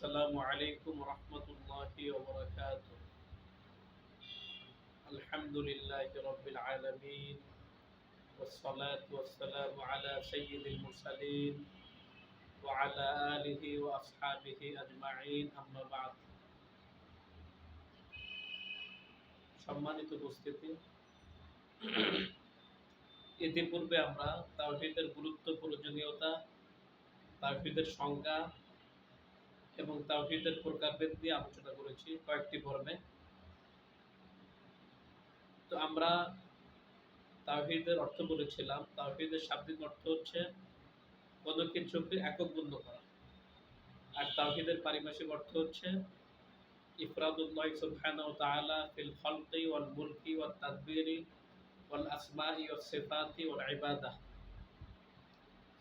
السلام عليكم ورحمة الله وبركاته الحمد لله رب العالمين والصلاة والسلام على سيد المرسلين وعلى آله وأصحابه أجمعين أما بعد সম্মানিত উপস্থিতি ইতিপূর্বে আমরা তাওহীদের গুরুত্ব প্রয়োজনীয়তা তাওহীদের সংজ্ঞা এবং তাওহীদের প্রকারভেদ নিয়ে আলোচনা করেছি কয়েকটি পর্বে তো আমরা তাওহীদের অর্থ বলেছিলাম। তাওহীদের শাব্দিক অর্থ হচ্ছে কোনো কিছুকে একক গণ্য করা। আর তাওহীদের পারিভাষিক অর্থ হচ্ছে ইফরাদুল্লাহ সুবহানাহু ওয়া তাআলা ফিল খালকি ওয়াল মুলকি ওয়াত তাদবিরি ওয়াল আসমাই ওয়াস সিফাতি ওয়াল ইবাদাহ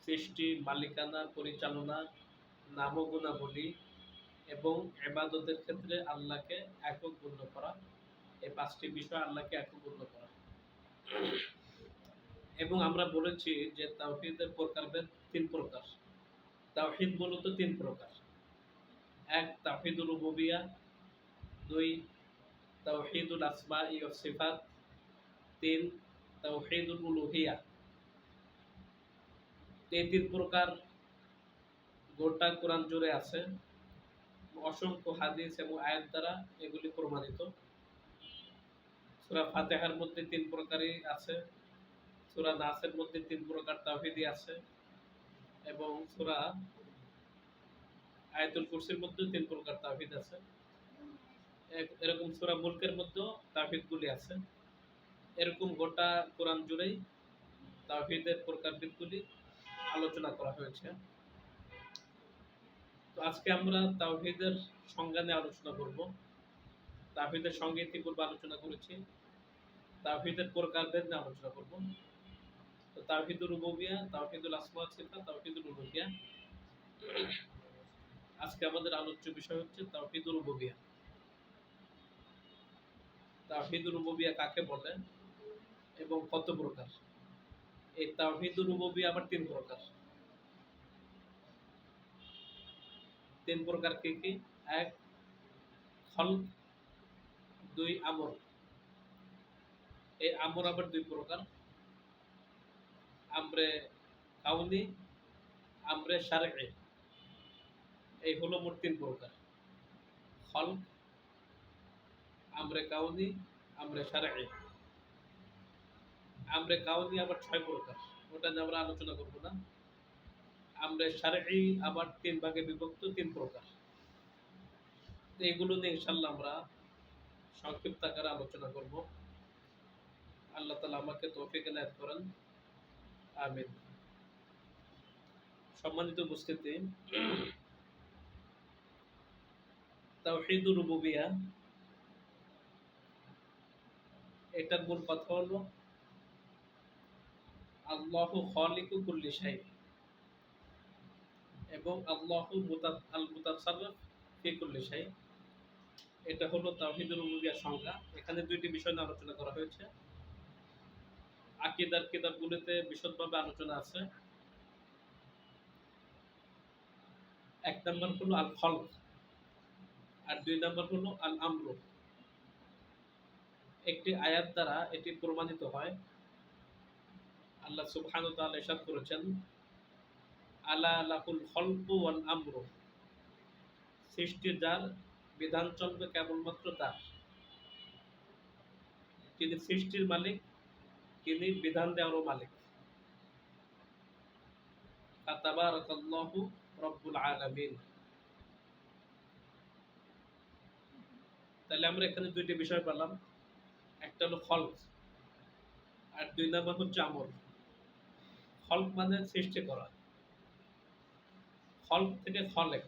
সৃষ্টি, মালিকানা, পরিচালনা নাম গুণাবলী এবং এবাদতের ক্ষেত্রে আল্লাহকে একক গণ্য করা। এই পাঁচটি বিষয় আল্লাহকে একক গণ্য করা। এবং আমরা বলেছি যে তাওহীদের প্রকারভেদ তিন প্রকার। তাওহিদ মূলত তিন প্রকার। এক, তাওহীদুল রুবুবিয়া দুই, তাওহীদুল আসমাই ওয়াস সিফাত। তিন, তাওহীদুল উলুহিয়া। এই তিন প্রকার গোটা কোরআন জুড়ে আছে। অসংখ্য হাদিস এবং আয়াত দ্বারা এগুলি প্রমাণিত। সুরা ফাতেহার মধ্যে তিন প্রকারই আছে। সুরা নাসের মধ্যে তিন প্রকার তাওহিদি আছে এবং সুরা আয়াতুল কুরসির মধ্যে তিন প্রকার তাওহিদ আছে। এরকম সুরা মুলকের মধ্যেও তাওহিদগুলি আছে। এরকম গোটা কোরআন জুড়েই তাওহিদের প্রকারভেদগুলি আলোচনা করা হয়েছে। তো আজকে আমরা তাওহিদের সংজ্ঞা নিয়ে আলোচনা করব। তাওহিদের সঙ্গে ইতিপূর্বে আলোচনা করেছি। তাওহিদের প্রকারভেদ নিয়ে আলোচনা করব। তো তাওহিদুল রুবুবিয়া তাওহিদুল আসমা সিফা, তাওহিদুল উলুহিয়া। আজকে আমাদের আলোচ্য বিষয় হচ্ছে তাওহিদুল রুবুবিয়া তাওহিদুল রুবুবিয়া কাকে বলে এবং কত প্রকার? এই তাওহিদুল রুবুবিয়া আবার তিন প্রকার। তিন প্রকার কি কি? এক, খল, দুই আমর এই আমর আবার দুই প্রকার। আমরে কাউনি আমরে সারে এই হলো মোট তিন প্রকার। খল, আমরে কাউনি আমরে সারে আমরে কাউনি আবার ছয় প্রকার। ওটা আমরা আলোচনা করব না। আমরা সারি আবার তিন ভাগে বিভক্ত, তিন প্রকার। এগুলো নিয়ে ইনশাল্লাহ আমরা সংক্ষিপ্ত আকারে আলোচনা করব। আল্লাহ তালা আমাকে তৌফিক এনায়ত করেন। আমিন। সম্মানিত উপস্থিতি, তাওহীদুর রুবুবিয়া, এটার মূল কথা হলো, আল্লাহু খালিকু কুল্লি শাই। এবং আল্লাহু আল মুতাসাররফ ফি শাই। এটা হলো তাওহীদুর রুবুবিয়ার সংজ্ঞা। এখানে দুইটি বিষয় নিয়ে আলোচনা করা হয়েছে। আকিদার কিতাবগুলিতে বিশদভাবে আলোচনা আছে। এক নম্বর হলো আল খল আর দুই নম্বর হলো আল আমর একটি আয়াত দ্বারা এটি প্রমাণিত হয়। আল্লাহ সুবহানাহু ওয়া তাআলা ইরশাদ করেছেন আলা লাকুল খলকু ওয়াল আমর। সৃষ্টির যার বিধান চলবে কেবলমাত্র তার। তিনি সৃষ্টির মালিক, তিনি বিধান দেওয়ারও মালিক। তাবারাকাল্লাহু রব্বুল আলামিন। তাহলে আমরা এখানে দুইটি বিষয় পেলাম। একটা হলো খলক, আর দুই নম্বর হচ্ছে আমর খলক মানে সৃষ্টি করা। খলক থেকে খলেক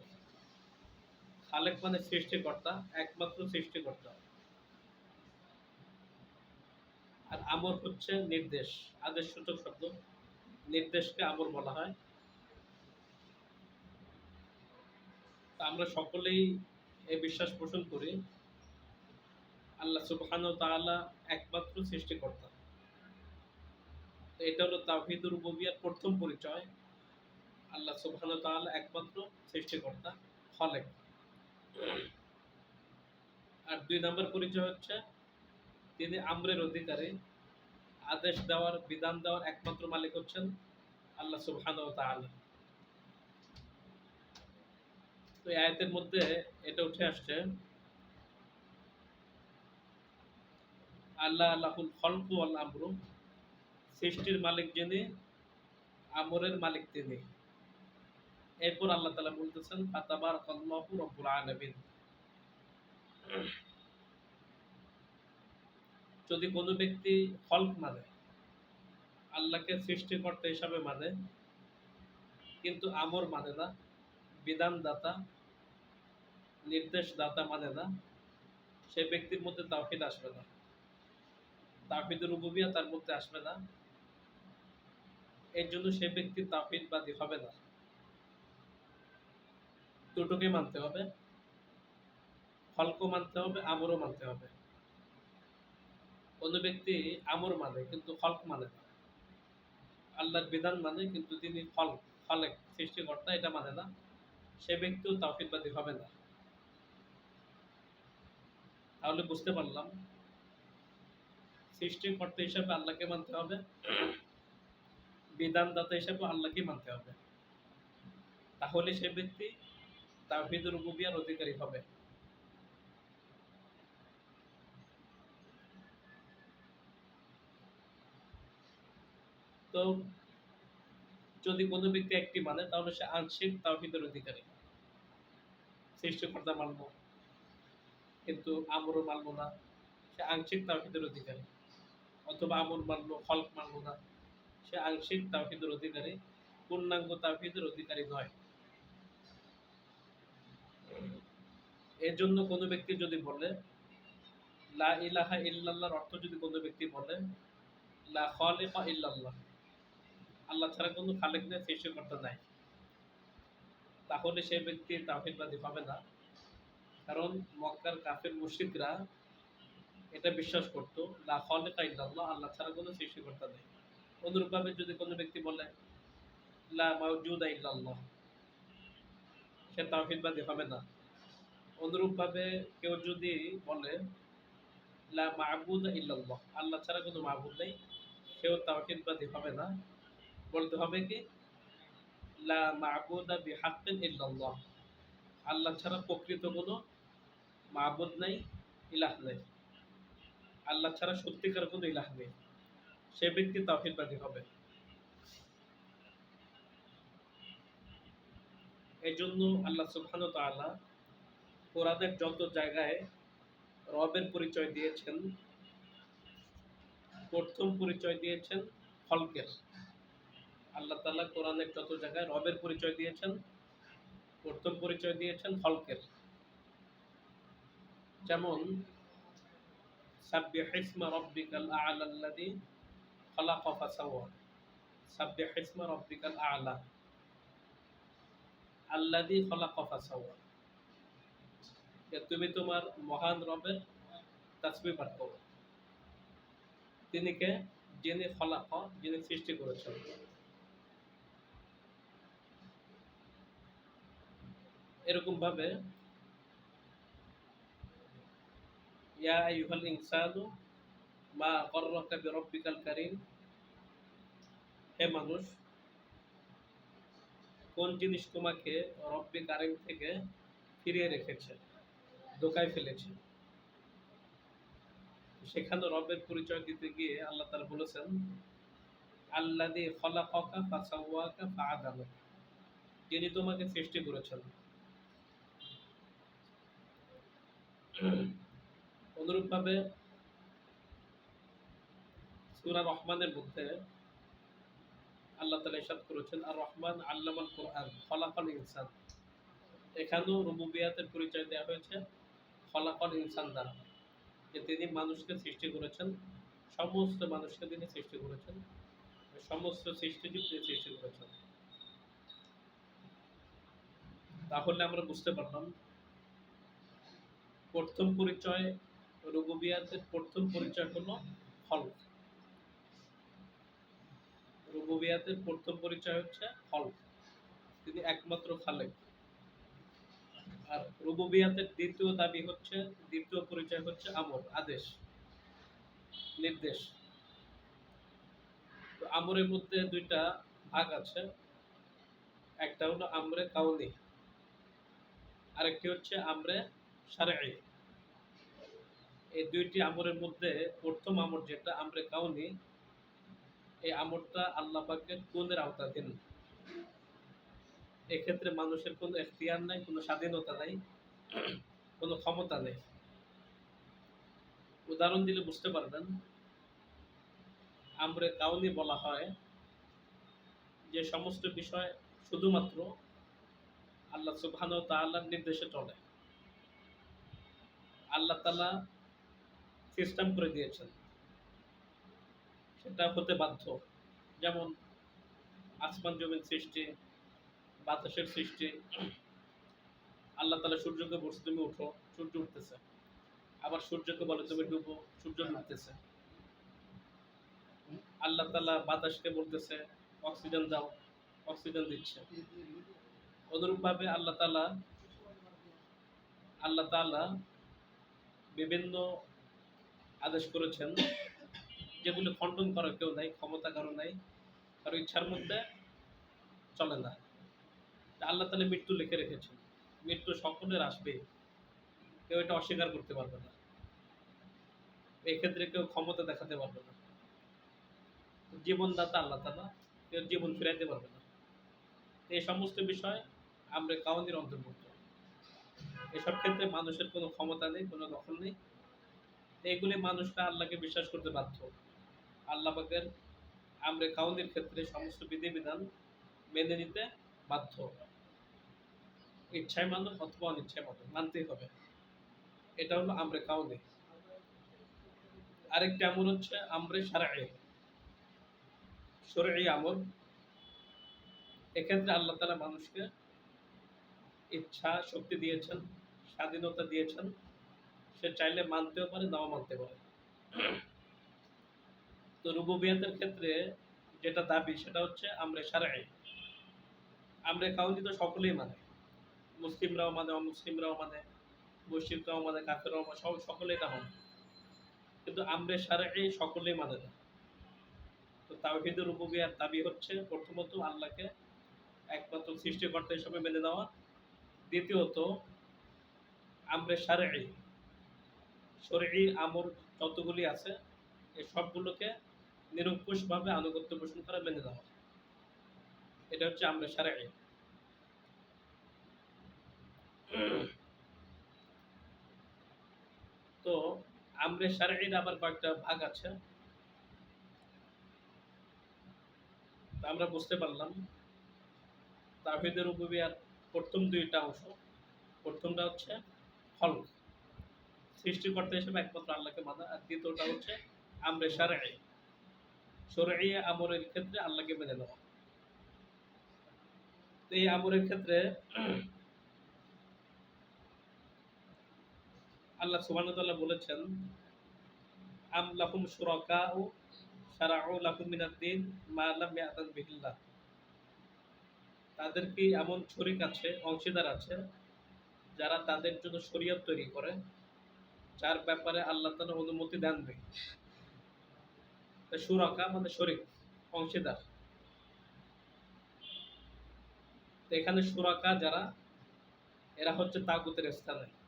খালেক মানে সৃষ্টিকর্তা, একমাত্র সৃষ্টিকর্তা। আর আমর হচ্ছে নির্দেশ, আদেশ সূচক শব্দ। নির্দেশকে আমর বলা হয়। আমরা সকলেই এই বিশ্বাস পোষণ করি, আল্লাহ সুবহানাহু ওয়া তাআলা একমাত্র সৃষ্টিকর্তা। এটা হলো রুবুবিয়ার প্রথম পরিচয়। আল্লাহ সুবহানাহু ওয়া তাআলা একমাত্র সৃষ্টিকর্তা, খলেক। আর দুই নম্বর পরিচয় হচ্ছে, তিনি আমরের অধিকারী। আদেশ দেওয়ার, বিধান দেওয়ার একমাত্র মালিক হচ্ছেন আল্লাহ সুবহান ও তাআলা। তো এই আয়াতের মধ্যে এটা উঠে আসছে, আল্লাহ আল্লাহুল খলকু আল আমরু, সৃষ্টির মালিক যিনি, আমরের মালিক তিনি। এরপর আল্লাহ তাআলা বলতেছেন ফাতাবার রব্বুল আলামিন। যদি কোনো ব্যক্তি ফল্ক মানে আল্লাহকে সৃষ্টিকর্তা হিসাবে মানে কিন্তু আমর মানে না, বিধানদাতা, নির্দেশদাতা মানে না, সে ব্যক্তির মধ্যে তাওহিদ আসবে না। তাওহিদের রুবুবিয়া তার মধ্যে আসবে না। এর জন্য সে ব্যক্তি তাওহিদবাদী হবে না। দুটোকে মানতে হবে। ফলকও মানতে হবে, আমরও মানতে হবে। কোনো ব্যক্তি আমর মানে কিন্তু ফলক মানে না। আল্লাহর বিধান মানে কিন্তু তিনি ফল ফলেক সৃষ্টিকর্তা, এটা মানে না। সে ব্যক্তিও তাওহিদবাদী হবে না। তাহলে বুঝতে পারলাম। সৃষ্টিকর্তা হিসাবে আল্লাহকে মানতে হবে। বিধানদাতা হিসাবে আল্লাহকে মানতে হবে। তাহলে সে ব্যক্তি তাওহিদুর রুবুবিয়ার অধিকারী হবে। তো যদি কোনো ব্যক্তি একটি মানে তাহলে সে আংশিক তাওহিদের অধিকারী। সৃষ্টিকর্তা মানব। কিন্তু আমরও মানব না, সে আংশিক তাওহিদের অধিকারী। অথবা আমর মানব ফলক মানব না, সে আংশিক তাওহিদের অধিকারী, পূর্ণাঙ্গ তাওহিদের অধিকারী নয়। এর জন্য কোনো ব্যক্তি যদি বলে, লা ইলাহা ইল্লাল্লাহর অর্থ যদি কোনো ব্যক্তি বলে, লা খালিকা ইল্লাল্লাহ আল্লাহ ছাড়া কোনো খালেক নেই সৃষ্টিকর্তা নাই। তাহলে সেই ব্যক্তি তাহিদবাদী হবে না। কারণ মক্কার কাফের মুশরিকরা এটা বিশ্বাস করতো, লা খালিকা ইল্লাল্লাহ আল্লাহ ছাড়া কোনো সৃষ্টিকর্তা নেই। অনুরূপভাবে যদি কোনো ব্যক্তি বলে, লা মাওজুদা ইল্লাল্লাহ সে তাহিদবাদী হবে না। অনুরূপভাবে কেউ যদি বলে, লা মাহবুদ ইল্লাল্লাহ আল্লাহ ছাড়া কোনো মাহবুদ নেই সেও তাওহিদবাদী হবে না। বলতে হবে কি? লা মাহবুদা ইল্লাল্লাহ আল্লাহ ছাড়া প্রকৃত কোনো মাহবুদ নাই, ইলাহ নেই। আল্লাহ ছাড়া সত্যিকার কোনো ইলাহ নেই। সে ব্যক্তি তাওহিদবাদী হবে। এই জন্য আল্লাহ ওয়া তাআলা কোরআনের যত জায়গায় রবের পরিচয় দিয়েছেন, প্রথম পরিচয় দিয়েছেন ফলকের। আল্লাহ তালা কোরআনের যত জায়গায় রবের পরিচয় দিয়েছেন, প্রথম পরিচয় দিয়েছেন ফলকের। যেমন, সাব্বিহ ইসমা রব্বিকাল আ'লা আল্লাযী খালাকা ফাসাওয়া। সাব্বিহ ইসমা রব্বিকাল আ'লা। আল্লাযী খালাকা ফাসাওয়া। যে তুমি তোমার মহান রবের তাসবিহ পাঠ করো। তিনি কে যিনি খলাক, যিনি সৃষ্টি করেছেন। এরকম ভাবে ইয়া আইয়ুহাল ইনসানু মা কারীম। হে মানুষ, কোন জিনিস তোমাকে রব্বি কারিম থেকে ফিরিয়ে রেখেছে? দোকায় ফেলেছে। সেখানে রবের পরিচয় দিতে গিয়ে আল্লাহ তারা বলেছেন আল্লাহ দিয়ে ফলা খলাকা ফাসাওয়াকা ফাআদালা। যিনি তোমাকে সৃষ্টি করেছেন। অনুরূপভাবে সূরা রহমানের মধ্যে আল্লাহ তাআলা ইরশাদ করেছেন আর রহমান আল্লামাল কোরআন, খলাকাল ইনসান। এখানেও রুবুবিয়াতের পরিচয় দেওয়া হয়েছে। ফলাফল ইনসান দ্বারা যে তিনি মানুষকে সৃষ্টি করেছেন, সমস্ত মানুষকে তিনি সৃষ্টি করেছেন, সমস্ত সৃষ্টিজীব তিনি সৃষ্টি করেছেন। তাহলে আমরা বুঝতে পারলাম, প্রথম পরিচয় রুবুবিয়াতের প্রথম পরিচয় হলো ফল রুবুবিয়াতের প্রথম পরিচয় হচ্ছে ফল তিনি একমাত্র খালেক। রুবুবিয়াতের দ্বিতীয় দাবি হচ্ছে, দ্বিতীয় পরিচয় হচ্ছে আমর, আদেশ, নির্দেশ। আমরের মধ্যে দুইটা ভাগ আছে। একটা হলো আমরে কাউনি, আরেকটি হচ্ছে আমরে সারেই এই দুইটি আমরের মধ্যে প্রথম আমর যেটা, আমরে কাউনি, এই আমরটা আল্লাহ পাকের কোনের আওতাধীন। এক্ষেত্রে মানুষের কোনো এখতিয়ার নাই, কোনো স্বাধীনতা নাই, কোনো ক্ষমতা নেই। উদাহরণ দিলে বুঝতে পারবেন। আমরে কাউনি বলা হয় যে সমস্ত বিষয় শুধুমাত্র আল্লাহ সুবহান তাআলার নির্দেশে চলে। আল্লাহ তালা সিস্টেম করে দিয়েছেন। সেটা হতে বাধ্য। যেমন আসমান জমিন সৃষ্টি বাতাসের সৃষ্টি। আল্লাহ তালা সূর্যকে বলছে তুমি উঠো সূর্য উঠতেছে। আবার সূর্যকে বলে তুমি ডুবো সূর্য ডুবতেছে। আল্লাহ তালা বাতাসকে বলতেছে অক্সিজেন দাও অক্সিজেন দিচ্ছে। অনুরূপভাবে আল্লাহ তালা আল্লাহ তালা বিভিন্ন আদেশ করেছেন যেগুলো খণ্ডন করার কেউ নাই ক্ষমতা কারও নাই কারও ইচ্ছার মধ্যে চলে না। আল্লাহ তালা মৃত্যু লিখে রেখেছেন। মৃত্যু সকলের আসবে। কেউ এটা অস্বীকার করতে পারবে না। এক্ষেত্রে কেউ ক্ষমতা দেখাতে পারবে না। জীবনদাতা আল্লাহ তালা কেউ জীবন ফিরাইতে পারবে না। এই সমস্ত বিষয় আমরা কাউনির অন্তর্ভুক্ত। এসব ক্ষেত্রে মানুষের কোনো ক্ষমতা নেই, কোনো দখল নেই। এইগুলি মানুষরা আল্লাহকে বিশ্বাস করতে বাধ্য। আল্লাহ আমরে কাউনির ক্ষেত্রে সমস্ত বিধিবিধান মেনে নিতে বাধ্য। ইচ্ছায় মানুষ অথবা অনিচ্ছায় মানুষ মানতেই হবে। এটা হলো আমরে কাউনি। আরেকটি আমল হচ্ছে আমরে সারাই সরাই আমল। এক্ষেত্রে আল্লাহ তালা মানুষকে ইচ্ছা, শক্তি দিয়েছেন, স্বাধীনতা দিয়েছেন। সে চাইলে মানতেও পারে, নাও মানতে পারে। তো রুবুবিয়াতের ক্ষেত্রে যেটা দাবি, সেটা হচ্ছে আমরা সারাই আমরা কাউন্টি তো সকলেই মানে। মুসলিমরাও মানে অমুসলিমরাও মানে মুসলিমরাও মানে কাফেরাও মানে সব সকলেই এটা মানে কিন্তু আমরা সারাই সকলেই মানে না। তো তাওহিদের রুবুবিয়ার দাবি হচ্ছে প্রথমত আল্লাহকে একমাত্র সৃষ্টিকর্তা হিসেবে মেনে নেওয়া। দ্বিতীয়ত, আমরা সারাই শরী আমর যতগুলি আছে এই সবগুলোকে নিরঙ্কুশভাবে আনুগত্য পোষণ করা মেনে নেওয়া। এটা হচ্ছে আমরা সারাই তো আমরে সারাইর আবার কয়েকটা ভাগ আছে। আমরা বুঝতে পারলাম। তাহিদের উপবিয়ার প্রথম দুইটা অংশ। প্রথমটা হচ্ছে ফল। সৃষ্টিকর্তা হিসেবে একমাত্র আল্লাহকে মানা। আর দ্বিতীয়টা হচ্ছে আমরে সারাই সরাই আমরের ক্ষেত্রে আল্লাহকে মেনে নেওয়া। এই আমরের ক্ষেত্রে আল্লাহ সুবহানাহু বলেছেন, আম লাকুম শুরাকাউ শারাউ লাকুম মিনাদ দ্বীন মা লাম ইয়াতান বিহিল্লাহ। তাদের কি এমন শরিক আছে, অংশীদার আছে, যারা তাদের জন্য শরীয়ত তৈরি করে, যার ব্যাপারে আল্লাহ তাআলা অনুমতি দেন নাই। সুরকা মানে শরিক, অংশীদার। এখানে সুরাকা যারা, এরা হচ্ছে তাগুতের স্থানে।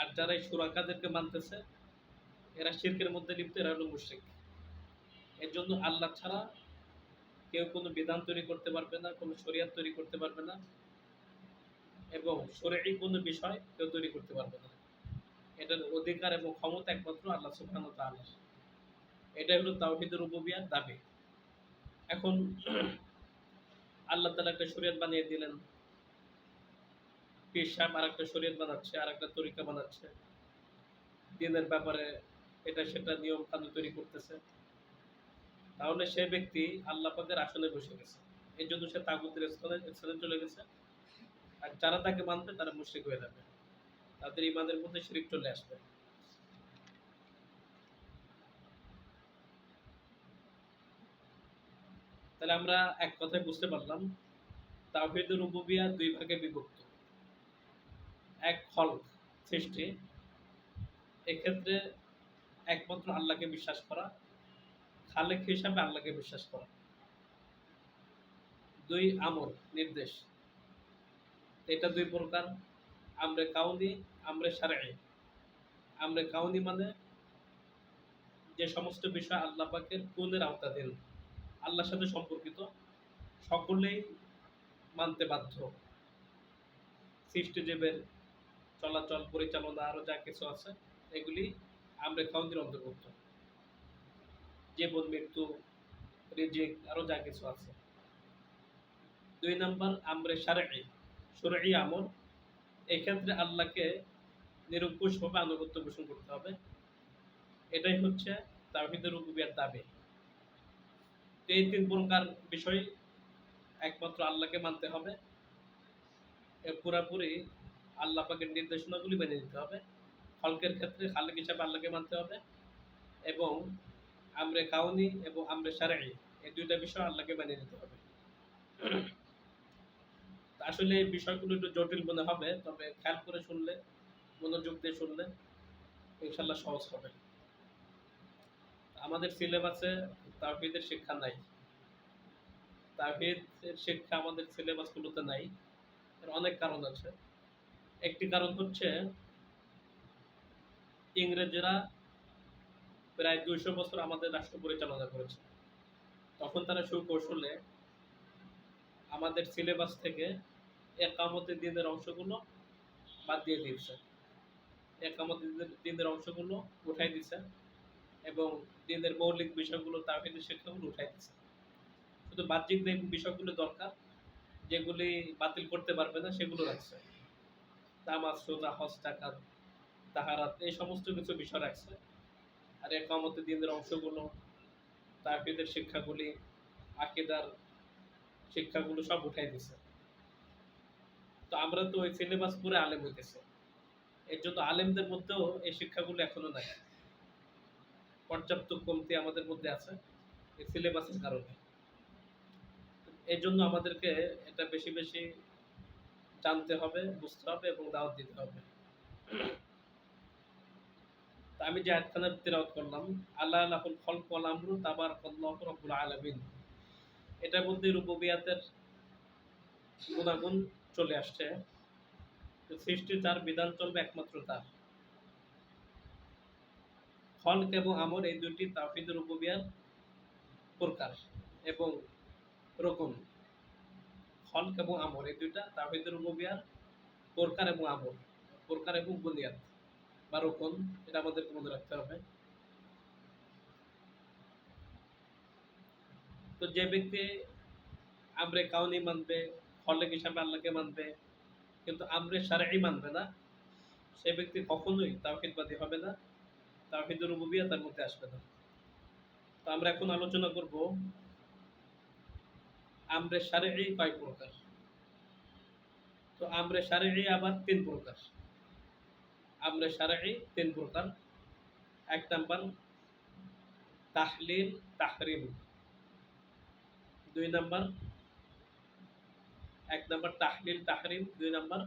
আর যারা এই সুরাকাদেরকে মানতেছে, এরা শিরকের মধ্যে লিপ্ত, এরা হলো মুশরিক। এর জন্য আল্লাহ ছাড়া কেউ কোনো বিধান তৈরি করতে পারবে না, কোনো শরিয়াত তৈরি করতে পারবে না, এবং শরীর কোনো বিষয় কেউ তৈরি করতে পারবে না। এটার অধিকার এবং ক্ষমতা একমাত্র আল্লাহ সুবহানাহু তাআলা এটাই হলো তাওহীদের রুবুবিয়ার দাবি। এখন আল্লাহ তালা একটা শরীয়ত বানিয়ে দিলেন। সাহেব আর একটা শরীয়ত বানাচ্ছে আর একটা তরিকা বানাচ্ছে। দিনের ব্যাপারে এটা সেটা নিয়ম কানুন তৈরি করতেছে। তাহলে সে ব্যক্তি আল্লাহ পাকের আসনে বসে গেছে। এর জন্য সে তাগুতের স্থানে স্থানে চলে গেছে। আর যারা তাকে মানবে, তারা মুশরিক হয়ে যাবে। তাদের ইমানের মধ্যে শিরিক চলে আসবে। তাহলে আমরা এক কথায় বুঝতে পারলাম, তাওহীদুর রুবুবিয়া দুই ভাগে বিভক্ত। এক ফল সৃষ্টি। এক্ষেত্রে একমাত্র আল্লাহকে বিশ্বাস করা, খালেক হিসাবে আল্লাহকে বিশ্বাস করা। দুই আমর নির্দেশ। এটা দুই প্রকার। আমরে কাউনি, আমরে সারাই আমরে কাউনি মানে যে সমস্ত বিষয় আল্লাহ পাকের কোনের আওতাধীন। আল্লাহর সাথে সম্পর্কিত। সকলেই মানতে বাধ্য। সৃষ্টিজীবের চলাচল পরিচালনা আরও যা কিছু আছে, এগুলি আমরা কাউন্টির অন্তর্ভুক্ত। জীবন মৃত্যু, রিজিক, আরও যা কিছু আছে। দুই নম্বর, আমরে সারাই সুরাই আমল। এক্ষেত্রে আল্লাহকে নিরঙ্কুশভাবে আনুগত্য পোষণ করতে হবে। এটাই হচ্ছে তাহিদের রুবিয়ার দাবি। এই তিন প্রকার বিষয় একমাত্র আল্লাহকে মানতে হবে। পুরাপুরি আল্লাহ পাকের নির্দেশনাগুলি মেনে নিতে হবে। ফলকের ক্ষেত্রে খালেক হিসাবে আল্লাহকে মানতে হবে এবং আমরে কাউনি এবং আমরে সারাই এই দুইটা বিষয় আল্লাহকে মেনে নিতে হবে। আসলে এই বিষয়গুলো একটু জটিল মনে হবে, তবে খেয়াল করে শুনলে, মনোযোগ দিয়ে শুনলে ইনশাল্লাহ সহজ হবে। আমাদের সিলেবাসে তাওহীদের শিক্ষা নাই। তাওহীদের শিক্ষা আমাদের সিলেবাসগুলোতে নাই। এর অনেক কারণ আছে। একটি কারণ হচ্ছে ইংরেজরা প্রায় দুইশো বছর আমাদের রাষ্ট্র পরিচালনা করেছে। তখন তারা সুকৌশলে আমাদের সিলেবাস থেকে একামতের দিনের অংশগুলো বাদ দিয়ে দিয়েছে। একামতের দিনের অংশগুলো উঠাই দিছে এবং দিনের মৌলিক বিষয়গুলো তাহিদের শিক্ষাগুলো উঠাই দিছে শুধু বাহ্যিক যে বিষয়গুলো দরকার, যেগুলি বাতিল করতে পারবে না, সেগুলো রাখছে। টাকাত তাহারাত, এই সমস্ত কিছু বিষয় রাখছে। আর দিনের অংশগুলো শিক্ষাগুলি শিক্ষাগুলো সব উঠাই দিছে। তো আমরা তো ওই সিলেবাস পুরে আলেম হইতেছে এর জন্য আলেমদের মধ্যেও এই শিক্ষাগুলো এখনও নাই। পর্যাপ্ত কমতি আমাদের মধ্যে আছে এই সিলেবাসের কারণে। এই জন্য আমাদেরকে এটা বেশি বেশি জানতে হবে, বুঝতে হবে এবং দাওয়াত দিতে হবে। আমি যে আয়াতখানা তিলাওয়াত করলাম। আল্লাহ লাহুল খলক ওয়াল আমরু তাবারাকাল্লাহু রাব্বুল আলামিন। এটার মধ্যে রুবুবিয়াতের গুণাগুণ চলে আসছে। সৃষ্টি তার বিধান চলবে একমাত্র তার। খলক এবং আমর এই দুটি তাওহীদের রুবুবিয়ার প্রকার এবং রকম। খলক এবং এই দুইটা প্রকার এবং এবং বুনিয়াদ বা রকম এটা আমাদেরকে মনে রাখতে হবে। তো যে ব্যক্তি আমরে কাউনি মানবে হিসাবে আল্লাহকে মানবে, কিন্তু আমরে সারাই মানবে না, সে ব্যক্তি কখনোই তাওহিদবাদী হবে না, তাওহিদের রুবুবিয়া তার মধ্যে আসবে না। তো আমরা এখন আলোচনা করব আমরে সারেই কয় প্রকার? তো আমরে সারেই আবার তিন প্রকার। আমরে সারেই তিন প্রকার। এক নাম্বার, তাহলিল, তাহরিম। দুই নাম্বার, এক নাম্বার, তাহলিল, তাহরিম। দুই নাম্বার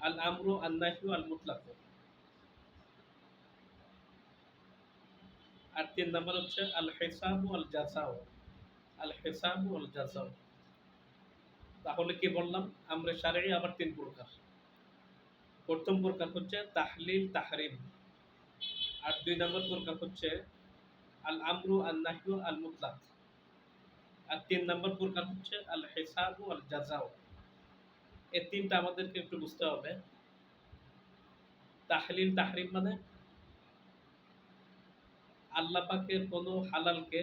আল আমরু আল আল মুতলাক আর তিন নাম্বার হচ্ছে আল হেসাবু আল জাসাও আল হেসাবু আল জাসাও তাহলে কি বললাম, আমরা সারাই আবার তিন প্রকার। প্রথম প্রকার হচ্ছে তাহলিল তাহরিম, আর দুই নম্বর প্রকার হচ্ছে আল আমরু আল নাহিউ আল মুতলাক, আর তিন নম্বর প্রকার হচ্ছে আল হেসাবু আল জাজাও এই তিনটা আমাদেরকে একটু বুঝতে হবে। তাহলিল তাহরিম মানে আল্লাহ পাকের কোনো হালালকে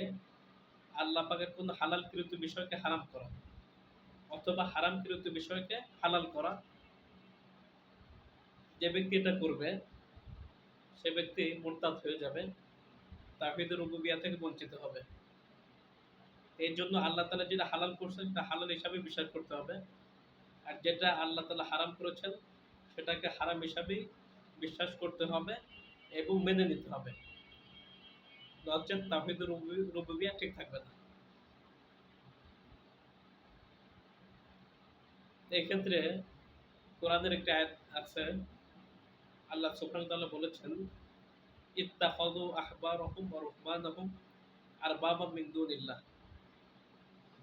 আল্লাহ পাকের কোনো হালালকৃত বিষয়কে হারাম করা। অথবা হারামকৃত বিষয়কে হালাল করা। যে ব্যক্তি এটা করবে, সে ব্যক্তি মোরতাদ হয়ে যাবে, তাহিদের রুবুবিয়া থেকে বঞ্চিত হবে। এর জন্য আল্লাহ তালা যেটা হালাল করছেন, সেটা হালাল হিসাবে বিশ্বাস করতে হবে। আর যেটা আল্লাহ তালা হারাম করেছেন, সেটাকে হারাম হিসাবেই বিশ্বাস করতে হবে এবং মেনে নিতে হবে। নচেত তাহিদুর রুবুবিয়া ঠিক থাকবে না। এক্ষেত্রে কোরআনের একটি আয়াত আছে, আল্লাহ বলেছেন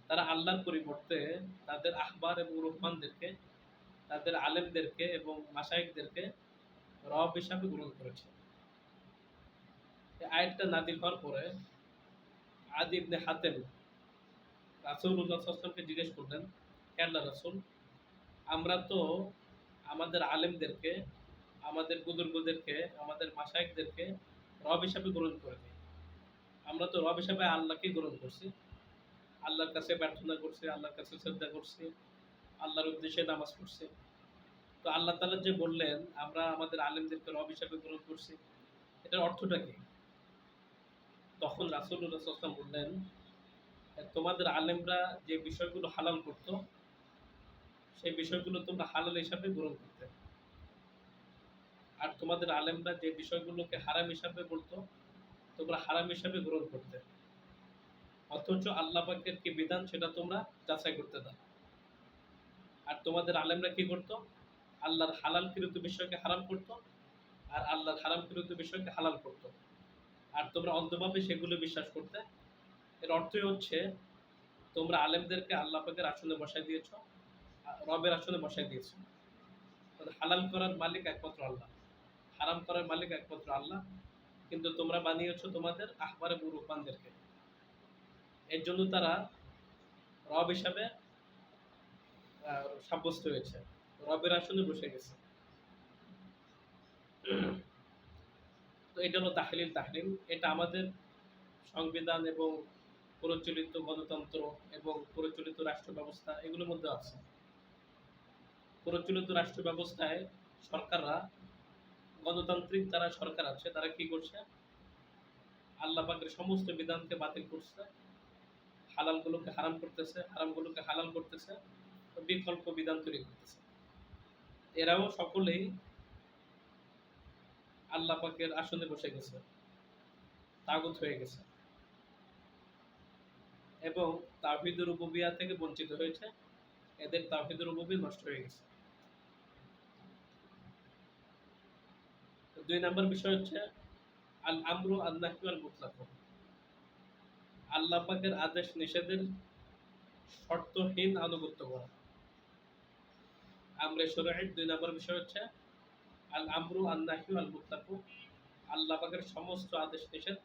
তারা আল্লাহর পরিবর্তে তাদের আহবার এবং রহমানদেরকে, তাদের আলেমদেরকে এবং মাসায়েকদেরকে রব হিসাবে গ্রহণ করেছে। আয়াতটা নাদিল হওয়ার পরে আদি ইবনে হাতেম সাল্লাল্লাহু আলাইহি জিজ্ঞেস করলেন আল্লাহ রাসূল? আমরা তো আমাদের আলেমদেরকে, আমাদের বুজুর্গদেরকে, আমাদের মাসায়েকদেরকে রব হিসাবে গ্রহণ করে নিই। আমরা তো রব হিসাবে আল্লাহকে গ্রহণ করছি। আল্লাহর কাছে প্রার্থনা করছি, আল্লাহর কাছে শ্রদ্ধা করছি, আল্লাহর উদ্দেশ্যে নামাজ পড়ছি। তো আল্লাহ তালা যে বললেন, আমরা আমাদের আলেমদেরকে রব হিসাবে গ্রহণ করছি, এটার অর্থটা কি? তখন আলাইহি ওয়াসাল্লাম বললেন তোমাদের আলেমরা যে বিষয়গুলো হালাল করতো, সেই বিষয়গুলো তোমরা হালাল হিসাবে গ্রহণ করতে। আর তোমাদের আলেমরা যে বিষয়গুলোকে হারাম হিসাবে বলতো, তোমরা হারাম হিসাবে গ্রহণ করতে। অথচ আল্লাহ পাকের কি বিধান, সেটা তোমরা যাচাই করতে দাও। আর তোমাদের আলেমরা কি করতো? আল্লাহর হালাল কৃত বিষয়কে হারাম করতো, আর আল্লাহর হারাম কৃত বিষয়কে হালাল করতো। আর তোমরা অন্ধভাবে সেগুলো বিশ্বাস করতে। এর অর্থই হচ্ছে, তোমরা আলেমদেরকে আল্লাহ পাকের আসনে বসাই দিয়েছ রবের আসনে বসাই দিয়েছ। হালাল করার মালিক একমাত্র আল্লাহ, হারাম করার মালিক একমাত্র আল্লাহ। কিন্তু তোমরা বানিয়েছো তোমাদের আহবারে বুরুফানদেরকে এর জন্য তারা রব হিসাবে সাব্যস্ত হয়েছে, রবের আসনে বসে গেছে। এটা হলো তাহলিল তাহলিম এটা আমাদের সংবিধান এবং প্রচলিত গণতন্ত্র এবং প্রচলিত রাষ্ট্র ব্যবস্থা এগুলোর মধ্যে আছে। প্রচলিত রাষ্ট্র ব্যবস্থায় সরকাররা, গণতান্ত্রিক যারা সরকার আছে, তারা কি করছে? আল্লাহ পাকের সমস্ত বিধানকে বাতিল করছে। হালালগুলোকে হারাম করতেছে, হারামগুলোকে হালাল করতেছে, বিকল্প বিধান তৈরি করতেছে। এরাও সকলেই আল্লাহ পাকের আসনে বসে গেছে। তাগুত হয়ে গেছে। এবং তাহিদুর রুবুবিয়া থেকে বঞ্চিত হয়েছে। এদের তাহিদুর রুবুবি নষ্ট হয়ে গেছে। দুই নম্বর বিষয় হচ্ছে আল আমরু আল্লাহি আল মুতলাক আল্লাহ পাকের আদেশ নিষেধের শর্তহীন আনুগত্য করা। আমরে শরীর দুই নম্বর বিষয় হচ্ছে আল আমরু আল্লাহি আল মুতলাক আল্লাহ পাকের সমস্ত আদেশ নিষেধ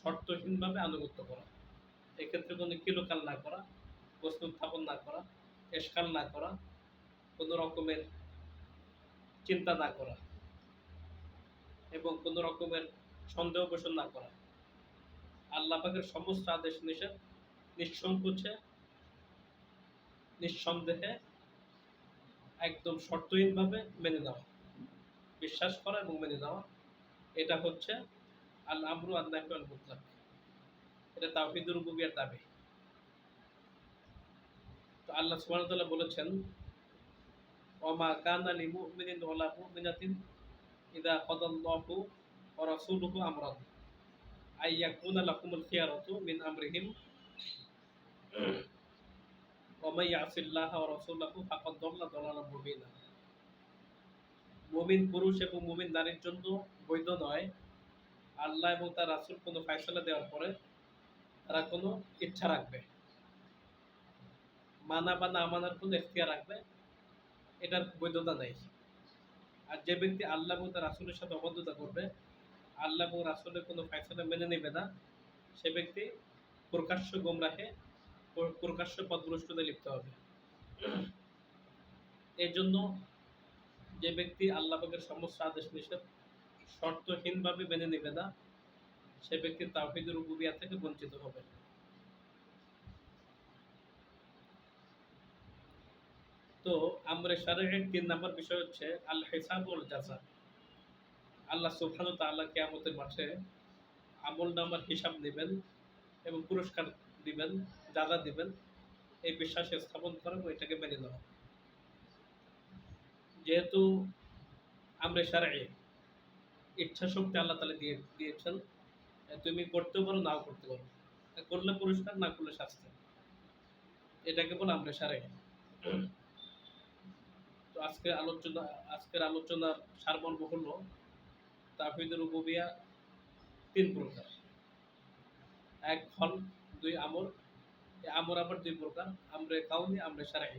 শর্তহীনভাবে আনুগত্য করা। এক্ষেত্রে কোনো কিলোকাল না করা, প্রশ্ন উত্থাপন না করা, এসকাল না করা, কোনো রকমের চিন্তা না করা এবং কোনো রকমের সন্দেহ পোষণ না করা। আল্লাহ পাকের সমস্ত আদেশ নিষেধ নিঃসংকোচে, নিঃসন্দেহে, একদম শর্তহীনভাবে মেনে নেওয়া। বিশ্বাস করা এবং মেনে নেওয়া। এটা হচ্ছে আল আমরু মুতলাক এটা তাওহীদুর রুবুবিয়ার দাবি। তো আল্লাহ সুবহানাহু বলেছেন, ওমা কানা লি মুমিনিন ওয়ালা মুমিনাতিন ইদা কাদাল্লাহু ওয়া রাসূলুহু আমরান। আই ইয়াকুনা লাকুমুল খিয়ারাতু মিন আমরিহিম। ওয়া মান ইয়াসিল্লাহ ওয়া রাসূলাহু ফাকাদ দাল্লা মুবিনা। মুমিন পুরুষ এবং মুমিন নারীর জন্য বৈধ নয়। আল্লাহ এবং তার রাসূল কোনো ফয়সালা দেওয়ার পরে তারা কোনো ইচ্ছা রাখবে। মানা বা না মানার কোনো এখতিয়ার রাখবে। এটার বৈধতা নেই। আর যে ব্যক্তি আল্লাহ এবং তার রাসুলের সাথে অবদ্ধতা করবে, আল্লাহ এবং রাসুলের কোনো ফ্যাসলা মেনে নেবে না, সে ব্যক্তি প্রকাশ্য গোমরাহে প্র- প্রকাশ্য পদভ্রষ্টতা লিপ্ত হবে। এর জন্য যে ব্যক্তি আল্লাহ পাকের সমস্ত আদেশ নিষেধ শর্তহীনভাবে মেনে নেবে না, সে ব্যক্তি তাওহীদের রুবুবিয়া থেকে বঞ্চিত হবে। তো আমরা শারীরিক তিন নম্বর বিষয় হচ্ছে আল হিসাব ওয়াল জাযা। আল্লাহ ওয়া তাআলা কিয়ামতের মাঠে আমল নামার হিসাব নেবেন এবং পুরস্কার দিবেন যাজা দিবেন, এই বিশ্বাস স্থাপন করা এটাকে মেনে নেওয়া। যেহেতু আমরা সারাই ইচ্ছা শক্তি আল্লাহ তালা দিয়ে দিয়েছেন তুমি করতেও পারো, নাও করতে পারো। করলে পুরস্কার, না করলে শাস্তি। এটাকে বলে আমরা সারাই তো আজকে আজকের আলোচনা আজকের আলোচনার সারমর্ম হলো তাহিদুর রুবুবিয়া তিন প্রকার। এক ফল দুই আমর। আমর আবার দুই প্রকার, আমরে কাউনি আমরে সারাই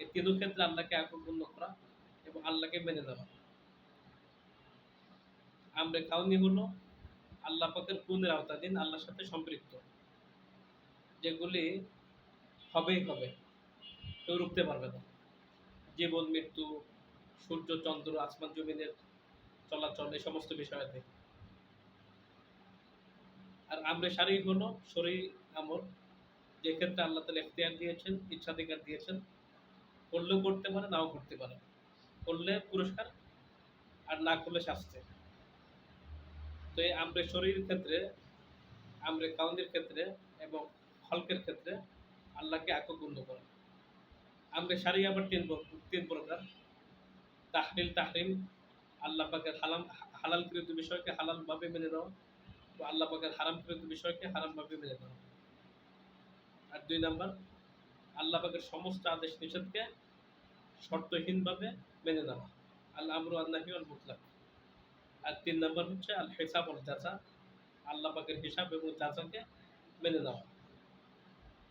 এই তিনও ক্ষেত্রে আল্লাহকে গণ্য করা এবং আল্লাহকে মেনে নেওয়া। আমরে কাউনি হলো আল্লাহ পাকের গুণের আওতাধীন, আল্লাহর সাথে সম্পৃক্ত। যেগুলি হবেই হবে, কেউ রুখতে পারবে না। জীবন, মৃত্যু, সূর্য, চন্দ্র, আসমান, জমিনের চলাচল, এই সমস্ত বিষয়াতে আর আমরে শারীরিক হলো শরীর আমল যে ক্ষেত্রে আল্লাহ তালা এখতিয়ার দিয়েছেন, ইচ্ছাধিকার দিয়েছেন, করলেও করতে পারে, নাও করতে পারে। করলে পুরস্কার, আর না করলে শাস্তি। তো এই আমরে শরীরের ক্ষেত্রে, আমরে কাউন্দের ক্ষেত্রে এবং হলকের ক্ষেত্রে আল্লাহকে একক গণ্য করা। আমরে শারী আবার তিন তিন প্রকার। তাহলিল তাহরিম, আল্লাহ হালাম, হালালকৃত বিষয়কে হালালভাবে মেনে নেওয়া ও আল্লাহ পাকের হারামকৃত বিষয়কে হারামভাবে মেনে নেওয়া আর দুই নাম্বার, আল্লাহ পাকের সমস্ত আদেশ নিষেধকে শর্তহীনভাবে মেনে নেওয়া আল্লাহ আমরু আল্লাহ আল মুতলাক আর তিন নম্বর হচ্ছে আল হিসাব আল চাচা আল্লাহ পাকের হিসাব এবং চাচাকে মেনে নেওয়া।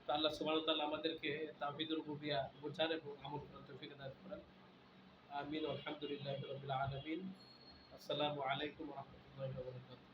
তো আল্লাহ সুবাহ তাল্লাহ আমাদেরকে তাহিদুর বুবিয়া বোঝার এবং আমল করার তৌফিক দান করেন। আমিন। আলহামদুলিল্লাহ রবিল আলমিন। আসসালামু আলাইকুম রহমতুল্লাহ